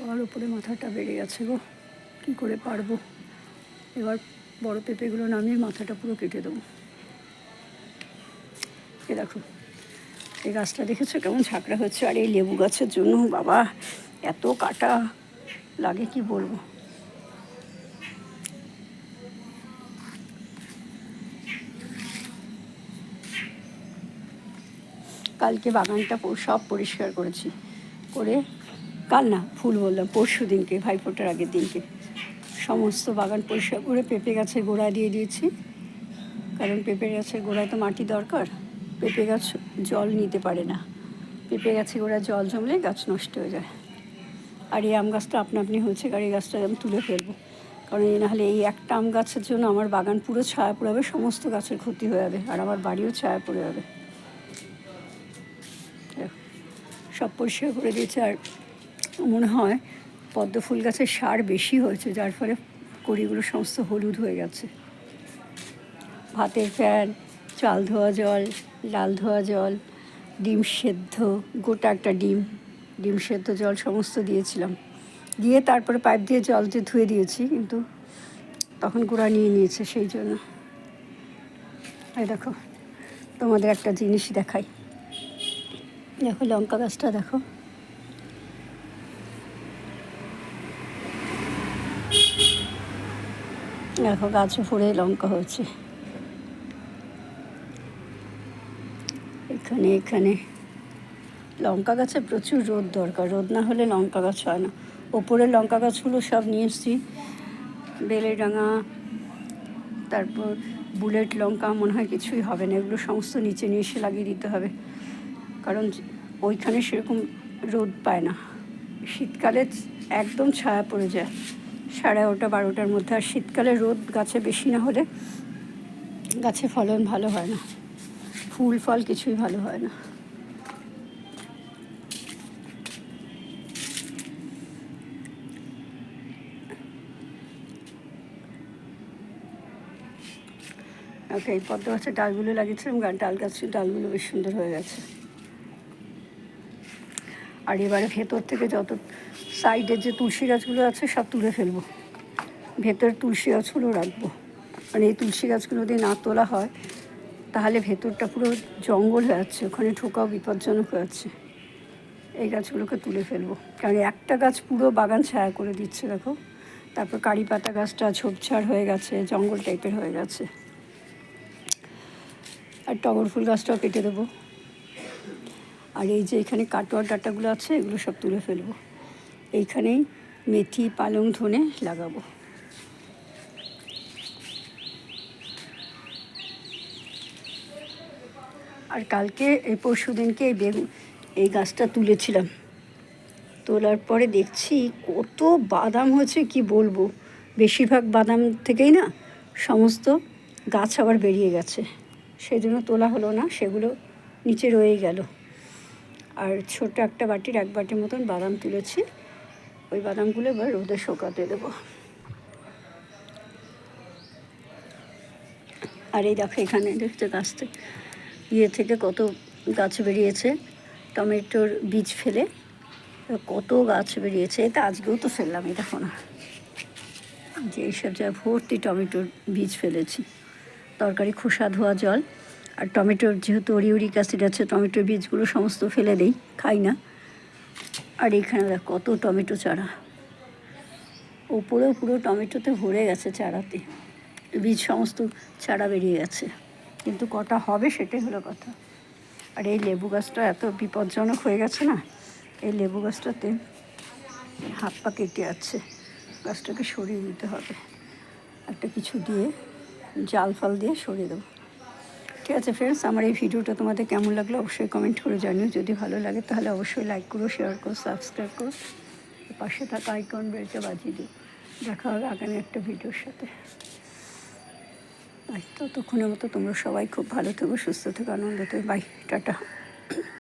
আবার উপরে মাথাটা বেড়ে গেছে গো। কী করে পারব? এবার বড় পেঁপেগুলো নামিয়ে মাথাটা পুরো কেটে দেবো। এ দেখো, এই গাছটা দেখেছ কেমন ঝাঁকড়া হচ্ছে আর এই লেবু গাছের জন্য, বাবা, এত কাটা লাগে, কি বলব? কালকে বাগানটা সব পরিষ্কার করেছি। করে কাল না ফুল বললাম, পরশু দিনকে, ভাইফোঁটার আগের দিনকে। সমস্ত বাগান পরিষ্কার করে পেঁপে গাছের গোড়া দিয়ে দিয়েছি। কারণ পেঁপে গাছের গোড়ায় তো মাটি দরকার, পেঁপে গাছ জল নিতে পারে না। পেঁপে গাছে গোড়ায় জল জমলে গাছ নষ্ট হয়ে যায়। আর এই আম গাছটা আপনা আপনি হয়েছে, আর এই গাছটা আমি তুলে ফেলব। কারণ এই নাহলে এই একটা আম গাছের জন্য আমার বাগান পুরো ছায়া পড়ে যাবে, সমস্ত গাছের ক্ষতি হয়ে যাবে, আর আমার বাড়িও ছায়া পড়ে যাবে। সব পরিষ্কার করে দিয়েছে, আর মনে হয় পদ্ম ফুল গাছের সার বেশি হয়েছে, যার ফলে কড়িগুলো সমস্ত হলুদ হয়ে গেছে। ভাতের ফ্যান চাল ধোয়া জল লাল ধোয়া জল, ডিম সেদ্ধ, গোটা একটা ডিম ডিম সেদ্ধ জল সমস্ত দিয়েছিলাম। দিয়ে তারপরে পাইপ দিয়ে জল দিয়ে ধুয়ে দিয়েছি, কিন্তু তখন গোড়া নিয়ে নিয়েছে সেই জন্য। এই দেখো, তোমাদের একটা জিনিস দেখাই। দেখো লঙ্কা গাছটা, দেখো। দেখো, গাছে ফুড়ে লঙ্কা হয়েছে। এখানে এখানে। লঙ্কা গাছে প্রচুর রোদ দরকার, রোদ না হলে লঙ্কা গাছ হয় না। ওপরের লঙ্কা গাছগুলো সব নিয়ে এসছি। বেলেডাঙা, তারপর বুলেট লঙ্কা, মনে হয় কিছুই হবে না। এগুলো সমস্ত নিচে নিয়ে এসে লাগিয়ে দিতে হবে। কারণ ওইখানে সেরকম রোদ পায় না। শীতকালে একদম ছায়া পড়ে যায়। সাড়ে এগারোটা বারোটার মধ্যে। আর শীতকালে রোদ গাছে বেশি না হলে গাছে ফলন ভালো হয় না। ফুল, ফল কিছুই ভালো হয় না। ওকে এই পদ্ম গাছের ডালগুলো লাগিয়েছিলাম, ডাল গাছের ডালগুলো বেশ সুন্দর হয়ে গেছে। আর এবারে ভেতর থেকে যত সাইডের যে তুলসী গাছগুলো আছে, সব তুলে ফেলব। ভেতরের তুলসী গাছগুলো রাখব। মানে এই তুলসী গাছগুলো যদি না তোলা হয়, তাহলে ভেতরটা পুরো জঙ্গল হয়ে যাচ্ছে। ওখানে ঢোকাও বিপজ্জনক হয়ে যাচ্ছে। এই গাছগুলোকে তুলে ফেলব। কারণ একটা গাছ পুরো বাগান ছায়া করে দিচ্ছে, দেখো। তারপর কারি পাতা গাছটা ঝোপঝাড় হয়ে গেছে, জঙ্গল টাইপের হয়ে গেছে। আর টগর ফুল গাছটাও কেটে দেবো। আর এই যে এখানে কাটোয়ার ডাটাগুলো আছে, এগুলো সব তুলে ফেলব। এইখানেই মেথি, পালং, ধনে লাগাবো। আর কালকে এই পরশু দিনকে এই বেগুন, এই গাছটা তুলেছিলাম। তোলার পরে দেখছি কত বাদাম হয়েছে, কি বলব? বেশিরভাগ বাদাম থেকেই না, সমস্ত গাছ আবার বেরিয়ে গেছে। সেই জন্য তোলা হলো না, সেগুলো নিচে রয়েই গেল। আর ছোট একটা বাটির এক বাটির মতন বাদাম তুলেছি। ওই বাদামগুলো এবার রোদে শুকাতে দেবো। আর এই দেখো এখানে দেখতে গাছতে ইয়ে থেকে কত গাছ বেরিয়েছে, টমেটোর বীজ ফেলে, কত গাছ বেরিয়েছে এটা আজকেও তো ফেললাম দেখো না। যে এইসব জায়গায় ভর্তি টমেটোর বীজ ফেলেছি। তরকারি খোসা, ধোয়া, জল। আর টমেটোর যেহেতু অরিউরিক অ্যাসিড আছে, টমেটোর বীজগুলো সমস্ত ফেলে দেই, খাই না। আর এইখানে দেখ কত টমেটো চারা। ওপরেও পুরো টমেটোতে ভরে গেছে চারাতে। বীজ সমস্ত চারা বেরিয়ে গেছে। কিন্তু কটা হবে সেটাই হলো কথা। আর এই লেবু গাছটা এত বিপজ্জনক হয়ে গেছে না, এই লেবু গাছটাতে হাত পা কেটে আছে গাছটাকে সরিয়ে দিতে হবে। একটা কিছু দিয়ে জাল ফাল দিয়ে সরিয়ে দেবো। ঠিক আছে ফ্রেন্ডস আমার এই ভিডিওটা তোমাদের কেমন লাগল অবশ্যই কমেন্ট করে জানিও। যদি ভালো লাগে তাহলে অবশ্যই লাইক করো শেয়ার করো সাবস্ক্রাইব করো। পাশে থাকা আইকন বেলটা বাজিয়ে দিও। দেখা হবে আগামী একটা ভিডিওর সাথে। ততক্ষণের মতো তোমরা সবাই খুব ভালো থেকো, সুস্থ থেকো, আনন্দ থেকো। Bye tata.